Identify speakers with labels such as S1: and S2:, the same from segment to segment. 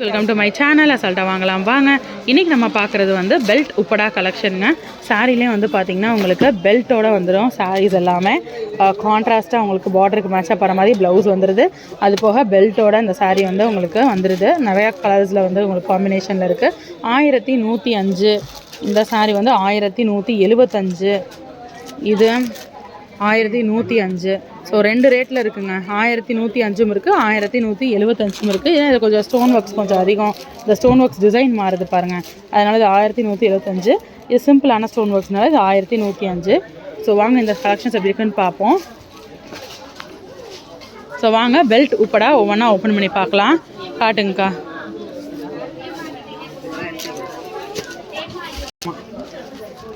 S1: Welcome to my channel அசால்ட்டாக வாங்கலாம். வாங்க. இன்றைக்கி நம்ம பார்க்குறது வந்து பெல்ட் உப்படா கலெக்ஷனுங்க சாரீலேயே வந்து பார்த்திங்கன்னா உங்களுக்கு பெல்ட்டோட வந்துடும் சாரீஸ் எல்லாமே. கான்ட்ராஸ்ட்டாக உங்களுக்கு பார்டருக்கு மேட்சாக போகிற மாதிரி ப்ளவுஸ் வந்துடுது அது போக பெல்ட்டோட இந்த சாரீ வந்து உங்களுக்கு வந்துடுது நிறையா கலர்ஸில் வந்து உங்களுக்கு காம்பினேஷனில் இருக்குது ஆயிரத்தி நூற்றி அஞ்சு. இந்த சாரீ வந்து ஆயிரத்தி நூற்றி எழுபத்தஞ்சு இது ஆயிரத்தி நூற்றி அஞ்சு. ஸோ ரெண்டு ரேட்டில் இருக்குங்க. ஆயிரத்தி நூற்றி அஞ்சும் இருக்குது ஆயிரத்தி நூற்றி எழுபத்தஞ்சும் இருக்குது ஏன்னா இது கொஞ்சம் ஸ்டோன் ஒர்க்ஸ் கொஞ்சம் அதிகம். இந்த ஸ்டோன் ஒர்க்ஸ் டிசைன் மாறுது பாருங்கள் அதனால் இது ஆயிரத்தி நூற்றி எழுபத்தஞ்சு இது சிம்பிளான ஸ்டோன் ஒர்க்ஸ்னால இது ஆயிரத்தி நூற்றி அஞ்சு. ஸோ வாங்க இந்த கலெக்ஷன்ஸ் எப்படி இருக்குன்னு பார்ப்போம். ஸோ வாங்க பெல்ட் உப்படா ஒவ்வொன்றா ஓப்பன் பண்ணி பார்க்கலாம். காட்டுங்கக்கா.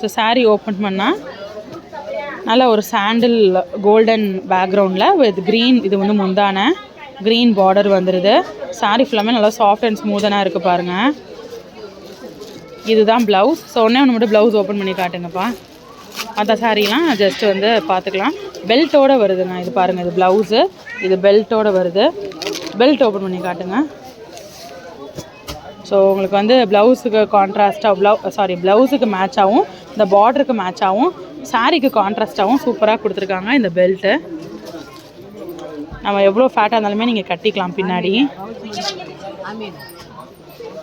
S1: ஸோ சாரீ ஓப்பன் பண்ணால் நல்ல ஒரு சாண்டில் கோல்டன் பேக்ரவுண்டில் வித் க்ரீன் இது வந்து முந்தான க்ரீன் பார்டர் வந்துடுது saree ஃபுல்லாமே நல்லா சாஃப்ட் அண்ட் ஸ்மூத்தனாக இருக்குது பாருங்கள் இதுதான் ப்ளவுஸ் ஸோ ஒன்றே ஒன்று மட்டும் ப்ளவுஸ் ஓப்பன் பண்ணி காட்டுங்கப்பா. மற்ற சாரீலாம் ஜஸ்ட் வந்து பார்த்துக்கலாம் பெல்ட்டோட வருதுங்க. இது பாருங்கள் இது ப்ளவுஸு இது பெல்ட்டோட வருது. பெல்ட் ஓப்பன் பண்ணி காட்டுங்க. ஸோ உங்களுக்கு வந்து ப்ளவுஸுக்கு கான்ட்ராஸ்ட்டாக ப்ளவு சாரி ப்ளவுஸுக்கு மேட்ச் ஆகும் இந்த பார்டருக்கு ஆகும் சாரீக்கு கான்ட்ராஸ்ட்டாகவும் சூப்பராக கொடுத்துருக்காங்க இந்த பெல்ட்டு நம்ம எவ்வளோ ஃபேட்டாக இருந்தாலுமே நீங்கள் கட்டிக்கலாம் பின்னாடி.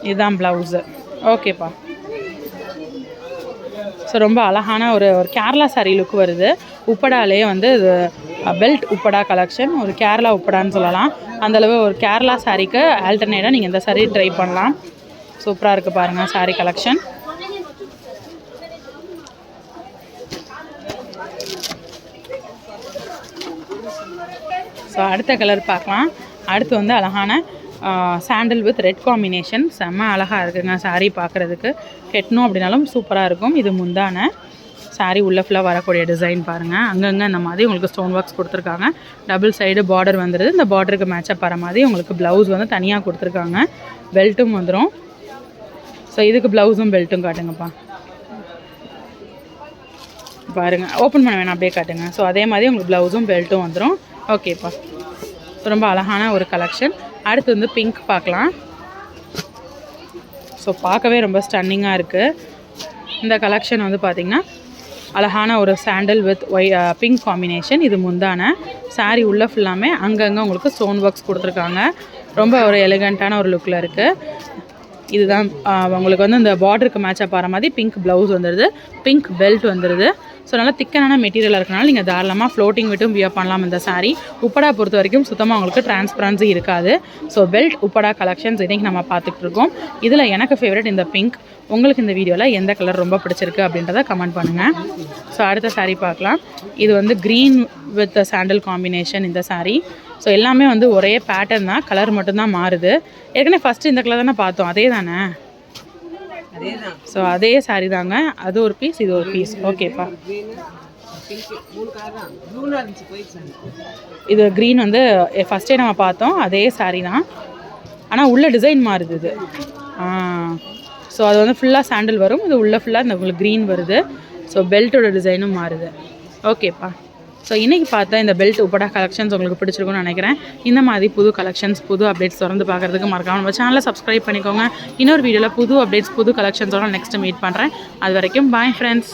S1: இதுதான் ப்ளவுஸு ஓகேப்பா ஸோ ரொம்ப அழகான ஒரு ஒரு கேரளா saree லுக் வருது. உப்படாலேயே வந்து இது பெல்ட் உப்படா கலெக்ஷன் ஒரு கேரளா உப்படான்னு சொல்லலாம். அந்தளவு ஒரு கேரளா சாரீக்கு ஆல்டர்னேட்டாக நீங்கள் இந்த சாரீ ட்ரை பண்ணலாம். சூப்பராக இருக்குது பாருங்கள் saree கலெக்ஷன் ஸோ அடுத்த கலர் பார்க்கலாம். அடுத்து வந்து அழகான சாண்டில் வித் ரெட் காம்பினேஷன் செம்ம அழகாக இருக்குங்க சாரீ பார்க்குறதுக்கு. கெட்டணும் அப்படின்னாலும் சூப்பராக இருக்கும். இது முந்தான. சாரீ உள்ளே ஃபுல்லாக வரக்கூடிய டிசைன் பாருங்கள் அங்கங்கே இந்த மாதிரி உங்களுக்கு ஸ்டோன் ஒர்க்ஸ் கொடுத்துருக்காங்க. டபுள் சைடு பார்டர் வந்துடுது இந்த பார்டருக்கு மேட்சப் வர மாதிரி உங்களுக்கு ப்ளவுஸ் வந்து தனியாக கொடுத்துருக்காங்க. பெல்ட்டும் வந்துடும் ஸோ இதுக்கு ப்ளவுஸும் பெல்ட்டும் காட்டுங்கப்பா. பாருங்கள் ஓப்பன் பண்ண வேணாம் அப்படியே காட்டுங்க. ஸோ அதே மாதிரி உங்களுக்கு ப்ளவுஸும் பெல்ட்டும் வந்துடும் ஓகேப்பா ரொம்ப அழகான ஒரு கலெக்ஷன் அடுத்து வந்து பிங்க் பார்க்கலாம். ஸோ பார்க்கவே ரொம்ப ஸ்டன்னிங்காக இருக்குது இந்த கலெக்ஷன் வந்து பார்த்திங்கன்னா அழகான ஒரு sandal with white pink combination இது முந்தான. சாரீ உள்ள ஃபுல்லாமே அங்கங்கே உங்களுக்கு ஸ்டோன் ஒர்க்ஸ் கொடுத்துருக்காங்க. ரொம்ப ஒரு எலிகண்ட்டான ஒரு லுக்கில் இருக்குது இதுதான் உங்களுக்கு வந்து இந்த பார்டருக்கு மேட்சாக போகிற மாதிரி பிங்க் ப்ளவுஸ் வந்துடுது பிங்க் பெல்ட் வந்துடுது ஸோ நல்லா திக்கனான மெட்டீரியலாக இருக்கனால நீங்கள் தாராளமாக ஃப்ளோட்டிங் விட்டும் வியர் பண்ணலாம் இந்த சாரீ உப்படா பொறுத்த வரைக்கும் சுத்தமாக உங்களுக்கு டிரான்ஸ்பரன்சி இருக்காது. ஸோ பெல்ட் உப்படா கலெக்ஷன்ஸ் இன்றைக்கி நம்ம பார்த்துட்டு இருக்கோம். இதில் எனக்கு ஃபேவரட் இந்த பிங்க் உங்களுக்கு இந்த வீடியோவில் எந்த கலர் ரொம்ப பிடிச்சிருக்கு அப்படின்றத கமெண்ட் பண்ணுங்கள் ஸோ அடுத்த சாரீ பார்க்கலாம். இது வந்து க்ரீன் வித் சாண்டல் காம்பினேஷன் இந்த சாரீ ஸோ எல்லாமே வந்து ஒரே பேட்டர்ன் தான். கலர் மட்டும்தான் மாறுது. ஏற்கனவே ஃபஸ்ட்டு இந்த கலர் தானே பார்த்தோம். அதே தானே ஸோ அதே saree தாங்க. அது ஒரு பீஸ் இது ஒரு பீஸ் ஓகேப்பா இது க்ரீன் வந்து eh, ஃபஸ்ட்டே நம்ம பார்த்தோம். அதே சாரீ தான். ஆனால் உள்ள டிசைன் மாறுது இது. ஸோ அது வந்து ஃபுல்லாக சாண்டில் வரும். இது உள்ளே ஃபுல்லாக இந்த உங்களுக்கு க்ரீன் வருது. ஸோ பெல்ட்டோட டிசைனும் மாறுது. ஓகேப்பா ஸோ இன்றைக்கி பார்த்தா இந்த பெல்ட் உப்படா கலெக்ஷன்ஸ் உங்களுக்கு பிடிச்சிருக்கும்னு நினைக்கிறேன். இந்த மாதிரி புது கலெக்ஷன்ஸ் புது அப்டேட்ஸ் தொடர்ந்து பார்க்குறதுக்கு மறக்காம நம்ம சேனலை சப்ஸ்கிரைப் பண்ணிக்கோங்க. இன்னொரு வீடியோவில் புது அப்டேட்ஸ் புது கலெக்ஷன்ஸோட நெக்ஸ்ட் மீட் பண்ணுறேன் அது வரைக்கும் பாய் ஃப்ரெண்ட்ஸ்